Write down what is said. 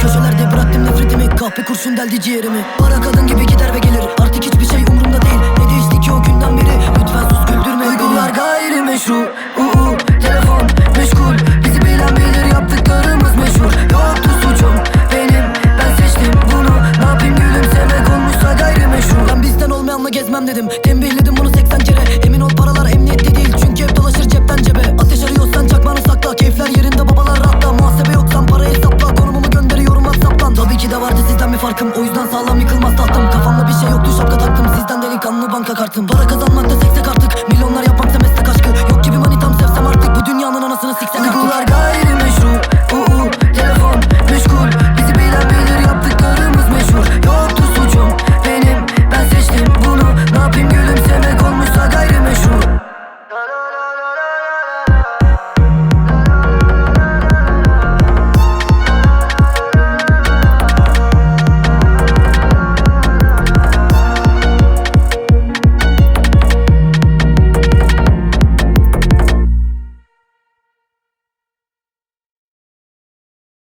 Köşelerde bıraktım nefretimi. Kahpe kurşun deldi ciğerimi. Para kadın gibi gider ve gelir. Artık hiçbir şey umurumda değil. Ne değişti ki o günden beri. Lütfen sus güldürme. Uygular gayri meşru. Uu, Telefon meşgul. Bizi bilen bilir yaptıklarımız meşhur. Yoktu suçum benim. Ben seçtim bunu. Ne yapayım gülümsemek olmuşsa gayri Ben bizden olmayanla gezmem dedim. Temiz Belki de vardı sizden bir farkım. O yüzden sağlam yıkılmaz.